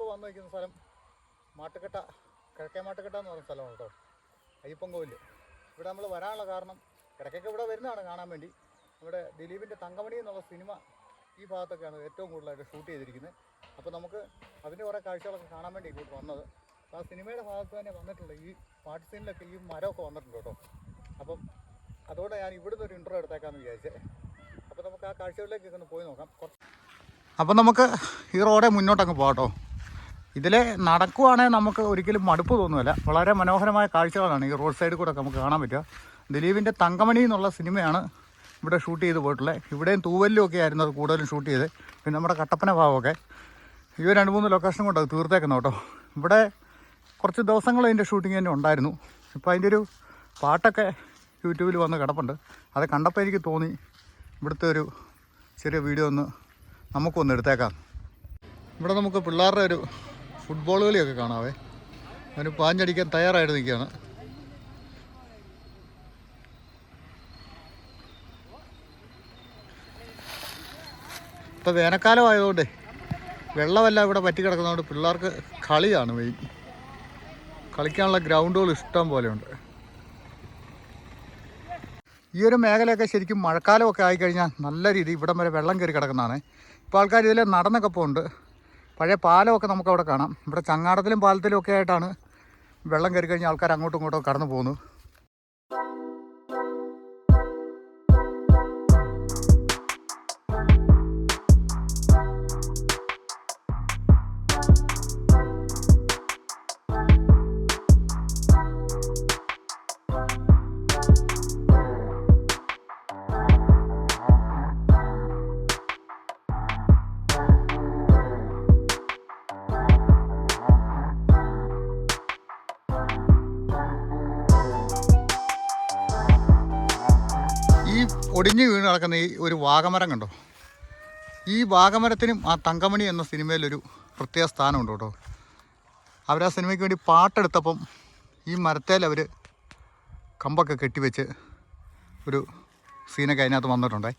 പറയുന്ന സ്ഥലം മാട്ടുകെട്ട കിഴക്കേ മാട്ടുകെട്ട എന്ന് പറയുന്ന സ്ഥലമാണ് കേട്ടോ. അയ്യപ്പം കോവിൽ. ഇവിടെ നമ്മൾ വരാനുള്ള കാരണം ഇടയ്ക്കൊക്കെ ഇവിടെ വരുന്നതാണ് കാണാൻ വേണ്ടി. നമ്മുടെ ദിലീപിന്റെ തങ്കമണി എന്നുള്ള സിനിമ ഈ ഭാഗത്തൊക്കെയാണ് ഏറ്റവും കൂടുതലായിട്ട് ഷൂട്ട് ചെയ്തിരിക്കുന്നത്. അപ്പോൾ നമുക്ക് അതിന്റെ കുറേ കാഴ്ചകളൊക്കെ കാണാൻ വേണ്ടി ഇങ്ങോട്ട് വന്നത്. അപ്പോൾ ആ സിനിമയുടെ ഭാഗത്ത് തന്നെ വന്നിട്ടുള്ള ഈ പാട്ട് സീനിലൊക്കെ ഈ മരമൊക്കെ വന്നിട്ടുണ്ട് കേട്ടോ. അപ്പം അതുകൊണ്ട് ഞാൻ ഇവിടുന്ന് ഒരു ഇൻട്രോ എടുത്തേക്കാന്ന് വിചാരിച്ചത് അപ്പോൾ നമുക്ക് ആ കാഴ്ചകളിലേക്കൊക്കെ ഒന്ന് പോയി നോക്കാം. അപ്പം നമുക്ക് ഈ റോഡേ മുന്നോട്ടങ്ങ് പോകാട്ടോ ഇതിലെ നടക്കുവാണെങ്കിൽ നമുക്ക് ഒരിക്കലും മടുപ്പ് തോന്നുന്നില്ല വളരെ മനോഹരമായ കാഴ്ചകളാണ് ഈ റോഡ് സൈഡിൽ കൂടെ നമുക്ക് കാണാൻ പറ്റുക. ദിലീപിന്റെ തങ്കമണി എന്നുള്ള സിനിമയാണ് ഇവിടെ ഷൂട്ട് ചെയ്ത് പോയിട്ടുള്ളത്. ഇവിടെയും തൂവല്ലും ഒക്കെ ആയിരുന്നു അത് കൂടുതലും ഷൂട്ട് ചെയ്ത് പിന്നെ നമ്മുടെ കട്ടപ്പന ഭാഗമൊക്കെ. ഈ രണ്ട് മൂന്ന് ലൊക്കേഷൻ കൊണ്ട് അത് തീർത്തേക്കുന്നു കേട്ടോ. ഇവിടെ കുറച്ച് ദിവസങ്ങൾ അതിന്റെ ഷൂട്ടിംഗ് തന്നെ ഉണ്ടായിരുന്നു. ഇപ്പോൾ അതിന്റെ ഒരു പാട്ടൊക്കെ യൂട്യൂബിൽ വന്ന് കിടപ്പുണ്ട്. അത് കണ്ടപ്പോൾ എനിക്ക് തോന്നി ഇവിടുത്തെ ഒരു ചെറിയ വീഡിയോ ഒന്ന് നമുക്കൊന്ന് എടുത്തേക്കാം. ഇവിടെ നമുക്ക് പിള്ളേരുടെ ഒരു ഫുട്ബോൾ കളിയൊക്കെ കാണാവേ. അവന് പാഞ്ഞടിക്കാൻ തയ്യാറായിട്ട് നിൽക്കുകയാണ്. ഇപ്പം വേനൽക്കാലം ആയതുകൊണ്ട് വെള്ളമല്ല ഇവിടെ പറ്റി കിടക്കുന്നതുകൊണ്ട് പിള്ളേർക്ക് കളിയാണ് മെയിൻ കളിക്കാനുള്ള ഗ്രൗണ്ടുകൾ ഇഷ്ടം പോലെയുണ്ട്. ഈ ഒരു മേഖലയൊക്കെ ശരിക്കും മഴക്കാലമൊക്കെ ആയിക്കഴിഞ്ഞാൽ നല്ല രീതിയിൽ ഇവിടം വരെ വെള്ളം കയറി കിടക്കുന്നതാണ്. ഇപ്പോൾ ആൾക്കാർ ഇതിൽ നടന്നൊക്കെ പോകുന്നുണ്ട്. പഴയ പാലമൊക്കെ നമുക്ക് അവിടെ കാണാം. ഇവിടെ ചങ്ങാടത്തിലും പാലത്തിലും ഒക്കെ ആയിട്ടാണ് വെള്ളം കയറി കഴിഞ്ഞാൽ ആൾക്കാർ അങ്ങോട്ടും ഇങ്ങോട്ടും കടന്നു പോകുന്നു ഒടിഞ്ഞു വീണ് കിടക്കുന്ന ഈ ഒരു വാഗമരം കണ്ടോ? ഈ വാഗമരത്തിനും ആ തങ്കമണി എന്ന സിനിമയിലൊരു പ്രത്യേക സ്ഥാനമുണ്ട് കേട്ടോ. അവർ ആ സിനിമയ്ക്ക് വേണ്ടി പാട്ടെടുത്തപ്പം ഈ മരത്തേൽ അവർ കമ്പൊക്കെ കെട്ടിവെച്ച് ഒരു സീനൊക്കെ അതിനകത്ത് വന്നിട്ടുണ്ടേ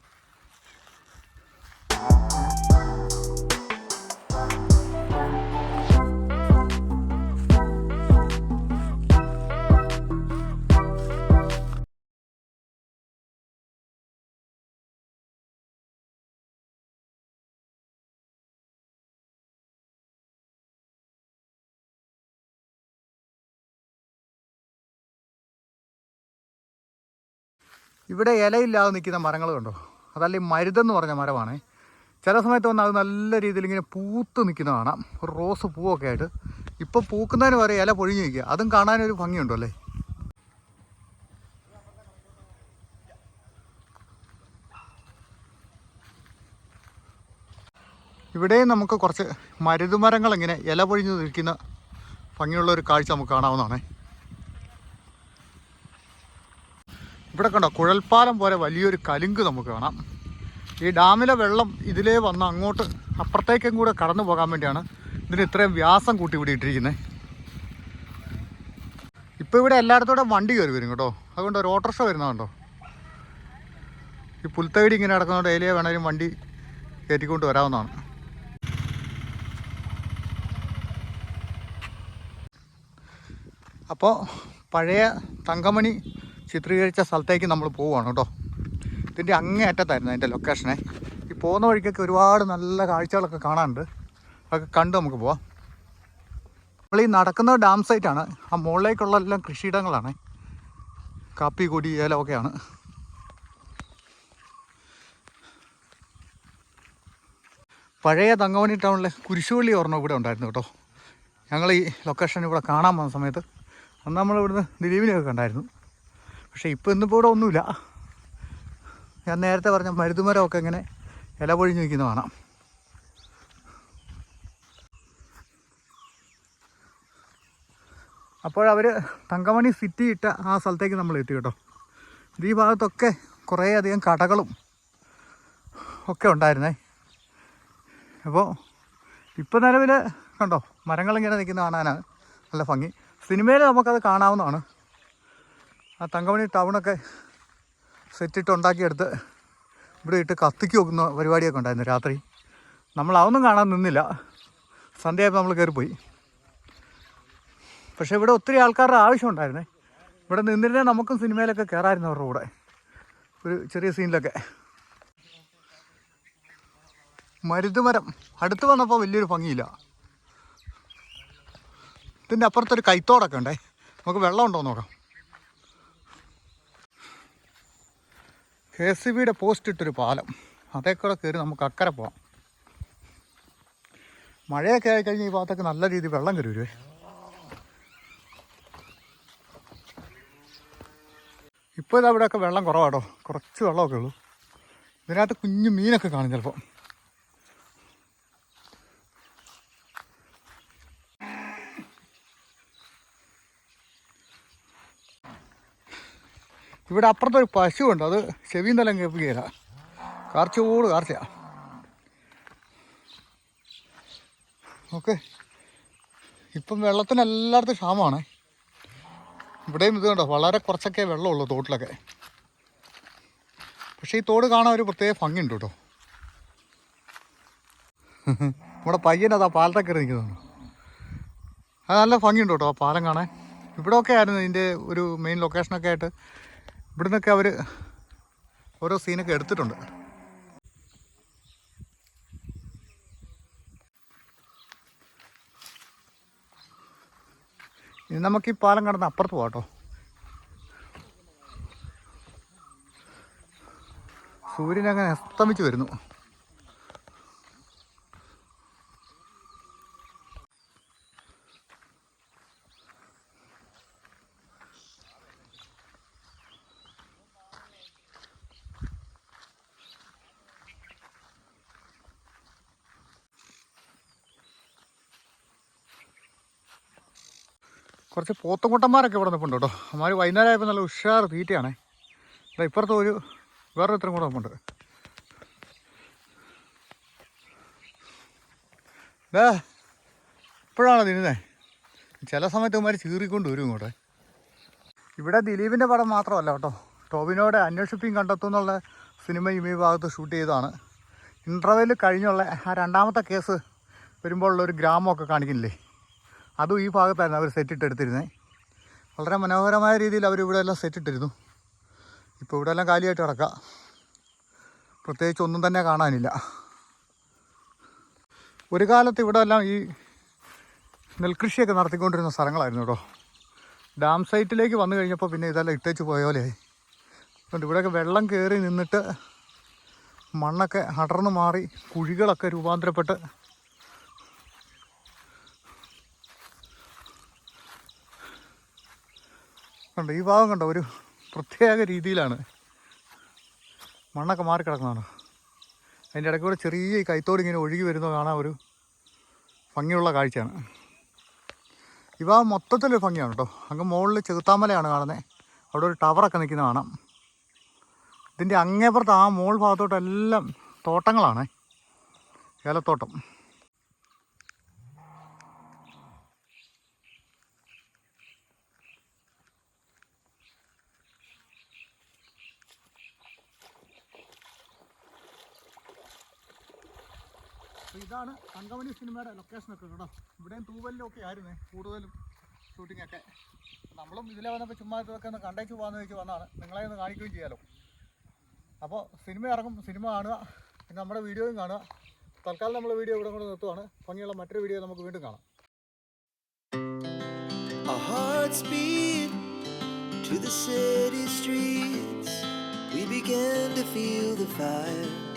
ഇവിടെ ഇലയില്ലാതെ നിൽക്കുന്ന മരങ്ങൾ കണ്ടോ? അതല്ല മരുതെന്ന് പറഞ്ഞ മരമാണ്. ചില സമയത്ത് വന്നാൽ അത് നല്ല രീതിയിൽ ഇങ്ങനെ പൂത്ത് നിൽക്കുന്ന കാണാം. ഒരു റോസ് പൂവൊക്കെ ആയിട്ട്. ഇപ്പോൾ പൂക്കുന്നതിന് വരെ ഇല പൊഴിഞ്ഞു നിൽക്കുക. അതും കാണാനൊരു ഭംഗിയുണ്ടോ അല്ലേ? ഇവിടെയും നമുക്ക് കുറച്ച് മരുതുമരങ്ങൾ ഇങ്ങനെ ഇല പൊഴിഞ്ഞു നിൽക്കുന്ന ഭംഗിയുള്ള ഒരു കാഴ്ച നമുക്ക് കാണാവുന്നതാണേ. ഇവിടെ കണ്ടോ കുഴൽപ്പാലം പോലെ വലിയൊരു കലുങ്ക് നമുക്ക് കാണാം. ഈ ഡാമിലെ വെള്ളം ഇതിലേ വന്ന് അങ്ങോട്ട് അപ്പുറത്തേക്കും കൂടെ കടന്നു പോകാൻ വേണ്ടിയാണ് ഇതിന് ഇത്രയും വ്യാസം കൂട്ടി ഇവിടെ ഇട്ടിരിക്കുന്നത് ഇപ്പോൾ ഇവിടെ എല്ലായിടത്തോടെ വണ്ടി കയറി വരും കേട്ടോ. അതുകൊണ്ട് ഒരു ഓട്ടോറിക്ഷ വരുന്നതുണ്ടോ ഈ പുൽത്തകിടി ഇങ്ങനെ കിടക്കുന്നതുകൊണ്ട് ഏലിയെ വേണേലും വണ്ടി കയറ്റിക്കൊണ്ട് വരാവുന്നതാണ്. അപ്പോൾ പഴയ തങ്കമണി ചിത്രീകരിച്ച സ്ഥലത്തേക്ക് നമ്മൾ പോവുകയാണ് കേട്ടോ. ഇതിന്റെ അങ്ങേ അറ്റത്തായിരുന്നു അതിന്റെ ലൊക്കേഷനെ ഈ പോകുന്ന വഴിക്കൊക്കെ ഒരുപാട് നല്ല കാഴ്ചകളൊക്കെ കാണാനുണ്ട്. അതൊക്കെ കണ്ട് നമുക്ക് പോവാം. നമ്മൾ ഈ നടക്കുന്ന ഡാം സൈറ്റാണ്. ആ മുകളിലേക്കുള്ള എല്ലാം കൃഷിയിടങ്ങളാണ്. കാപ്പി കൊടി ഏലമൊക്കെയാണ് പഴയ തങ്കമണി ടൗണിലെ കുരിശുപള്ളി ഓർമ്മ ഇവിടെ ഉണ്ടായിരുന്നു കേട്ടോ. ഞങ്ങൾ ഈ ലൊക്കേഷൻ ഇവിടെ കാണാൻ വന്ന സമയത്ത് അന്ന് നമ്മൾ ഇവിടുന്ന് ദിലീപിനെയൊക്കെ കണ്ടായിരുന്നു. പക്ഷേ ഇപ്പോൾ ഇന്നിപ്പോൾ ഇവിടെ ഒന്നുമില്ല. ഞാൻ നേരത്തെ പറഞ്ഞ മരുതുമരമൊക്കെ ഇങ്ങനെ ഇല പൊഴിഞ്ഞ് നിൽക്കുന്ന കാണാം. അപ്പോഴവർ തങ്കമണി സിറ്റി ഇട്ട ആ സ്ഥലത്തേക്ക് നമ്മൾ എത്തി കേട്ടോ. ഈ ഭാഗത്തൊക്കെ കുറേയധികം കടകളും ഒക്കെ ഉണ്ടായിരുന്നേ. അപ്പോൾ ഇപ്പോൾ നിലവിൽ കണ്ടോ മരങ്ങളിങ്ങനെ നിൽക്കുന്ന കാണാനാണ് നല്ല ഭംഗി. സിനിമയിൽ നമുക്കത് കാണാവുന്നതാണ്. ആ തങ്കമണി ടൗണൊക്കെ സെറ്റിട്ട് ഉണ്ടാക്കിയെടുത്ത് ഇവിടെ ഇട്ട് കത്തിക്ക് വെക്കുന്ന പരിപാടിയൊക്കെ ഉണ്ടായിരുന്നു രാത്രി. നമ്മൾ അതൊന്നും കാണാൻ നിന്നില്ല. സന്ധ്യയായപ്പോൾ നമ്മൾ കയറിപ്പോയി പക്ഷെ ഇവിടെ ഒത്തിരി ആൾക്കാരുടെ ആവശ്യമുണ്ടായിരുന്നേ ഇവിടെ നിന്നിരുന്നേ നമുക്കും സിനിമയിലൊക്കെ കയറായിരുന്നു അവരുടെ കൂടെ. ഒരു ചെറിയ സീനിലൊക്കെ. മരുതുമരം. അടുത്ത് വന്നപ്പോൾ വലിയൊരു ഭംഗിയില്ല. ഇതിന്റെ അപ്പുറത്തൊരു കൈത്തോടൊക്കെ ഉണ്ടേ. നമുക്ക് വെള്ളം ഉണ്ടോ നോക്കാം. കെ എസ് ബിയുടെ പോസ്റ്റ് ഇട്ടൊരു പാലം. അതേക്കൂടെ കൂടെ കയറി നമുക്ക് അക്കരെ പോവാം. മഴയൊക്കെ ആയിക്കഴിഞ്ഞ് ഈ ഭാഗത്തൊക്കെ നല്ല രീതിയിൽ വെള്ളം കയറി ഇപ്പോൾ ഇതവിടെയൊക്കെ വെള്ളം കുറവാട്ടോ കുറച്ച് വെള്ളമൊക്കെ ഉള്ളൂ. ഇതിനകത്ത് കുഞ്ഞു മീനൊക്കെ കാണും ചിലപ്പോൾ ഇവിടെ അപ്പുറത്തൊരു പശുവുണ്ട്. അത് ചെവിയും തലം കേൾപ്പിക്കുകയില്ല കാർച്ചോട് കാർച്ചയാ ഓക്കെ. ഇപ്പം വെള്ളത്തിന് എല്ലായിടത്തും ക്ഷാമമാണ്. ഇവിടെയും ഇത് കണ്ടോ വളരെ കുറച്ചൊക്കെ വെള്ളമുള്ളൂ തോട്ടിലൊക്കെ. പക്ഷേ ഈ തോട് കാണാൻ ഒരു പ്രത്യേക ഭംഗിയുണ്ട് കേട്ടോ. നമ്മുടെ പയ്യനത് ആ പാലത്തെ കയറി നിൽക്കുന്നു അത് നല്ല ഭംഗിയുണ്ട് കേട്ടോ ആ പാലം കാണാൻ. ഇവിടെയൊക്കെ ആയിരുന്നു ഇതിന്റെ ഒരു മെയിൻ ലൊക്കേഷനൊക്കെ ആയിട്ട് ഇവിടെ നിന്നൊക്കെ അവർ ഓരോ സീനൊക്കെ എടുത്തിട്ടുണ്ട്. ഇനി നമുക്ക് ഈ പാലം കടന്ന് അപ്പുറത്ത് പോകാം കേട്ടോ സൂര്യൻ അങ്ങനെ അസ്തമിച്ച് വരുന്നു. കുറച്ച് പോത്തുംകുട്ടന്മാരൊക്കെ ഇവിടെ നിൽപ്പുണ്ട് കേട്ടോ. അമ്മാർ വൈകുന്നേരം ആയപ്പോൾ നല്ല ഉഷാർ തീറ്റയാണേ. അല്ല ഇപ്പുറത്ത് ഒരു വേറെ ഇത്രയും കൂടെ നിൽപ്പുണ്ട്. ഡേ ഇപ്പോഴാണോ തിരുന്നേ? ചില സമയത്ത് ഇവന്മാർ ചീറിക്കൊണ്ട് വരും ഇങ്ങോട്ടെ. ഇവിടെ ദിലീപിന്റെ പടം മാത്രമല്ല കേട്ടോ. ടോബിനോടെ അന്വേഷിപ്പിയും കണ്ടെത്തും എന്നുള്ള സിനിമ ഈ ഭാഗത്ത് ഷൂട്ട് ചെയ്തതാണ്. ഇന്റർവെൽ കഴിഞ്ഞുള്ള ആ രണ്ടാമത്തെ കേസ് വരുമ്പോഴുള്ള ഒരു ഗ്രാമമൊക്കെ കാണിക്കുന്നില്ലേ? അതും ഈ ഭാഗത്തായിരുന്നു അവർ സെറ്റ് ഇട്ടെടുത്തിരുന്നത് വളരെ മനോഹരമായ രീതിയിൽ അവർ ഇവിടെ എല്ലാം സെറ്റ് ഇട്ടിരുന്നു. ഇപ്പോൾ ഇവിടെ എല്ലാം കാലിയായിട്ട് കിടക്കുക പ്രത്യേകിച്ച് ഒന്നും തന്നെ കാണാനില്ല. ഒരു കാലത്ത് ഇവിടെ എല്ലാം ഈ നെൽകൃഷിയൊക്കെ നടത്തിക്കൊണ്ടിരുന്ന സ്ഥലങ്ങളായിരുന്നു കേട്ടോ. ഡാം സൈറ്റിലേക്ക് വന്നു കഴിഞ്ഞപ്പോൾ പിന്നെ ഇതെല്ലാം ഇട്ടേച്ച് പോയ പോലെയായി അതുകൊണ്ട് ഇവിടെയൊക്കെ വെള്ളം കയറി നിന്നിട്ട് മണ്ണൊക്കെ അടർന്നു മാറി കുഴികളൊക്കെ രൂപാന്തരപ്പെട്ട് കണ്ടോ ഈ ഭാഗം കണ്ടോ ഒരു പ്രത്യേക രീതിയിലാണ്. മണ്ണൊക്കെ മാറി കിടക്കുന്നതാണ്. അതിന്റെ ഇടയ്ക്ക് കൂടെ ചെറിയ കൈത്തോട് ഇങ്ങനെ ഒഴുകി വരുന്നത് കാണാൻ ഒരു ഭംഗിയുള്ള കാഴ്ചയാണ്. ഭാഗം മൊത്തത്തിലൊരു ഭംഗിയാണ് കേട്ടോ. അങ്ങ് മുകളിൽ ചെകുത്താമലയാണ് കാണുന്നത്. അവിടെ ഒരു ടവറൊക്കെ നിൽക്കുന്ന കാണാം. ഇതിന്റെ അങ്ങേപ്പുറത്ത് ആ മോൾ ഭാഗത്തോട്ടെല്ലാം തോട്ടങ്ങളാണ്. ഏലത്തോട്ടം. ഇതാണ് തങ്കമണി സിനിമയുടെ ലൊക്കേഷനൊക്കെ കേട്ടോ. ഇവിടെയും തൂവലിലും ഒക്കെ ആയിരുന്നേ കൂടുതലും ഷൂട്ടിംഗ് ഒക്കെ. നമ്മളും ഇതിലെ വന്നപ്പോൾ ചുമ്മാ ഇതൊക്കെ ഒന്ന് കണ്ടേച്ച് പോകാമെന്ന് വെച്ച് വന്നതാണ്. നിങ്ങളെ ഒന്ന് കാണിക്കുകയും ചെയ്യാലോ? അപ്പോൾ സിനിമ ഇറങ്ങും സിനിമ കാണുക പിന്നെ നമ്മുടെ വീഡിയോയും കാണുക. തൽക്കാലം നമ്മൾ വീഡിയോ ഇവിടെ കൊണ്ട് നിർത്തുവാണ്. ഭംഗിയുള്ള മറ്റൊരു വീഡിയോ നമുക്ക് വീണ്ടും കാണാം. To the city streets. We began to feel the fire.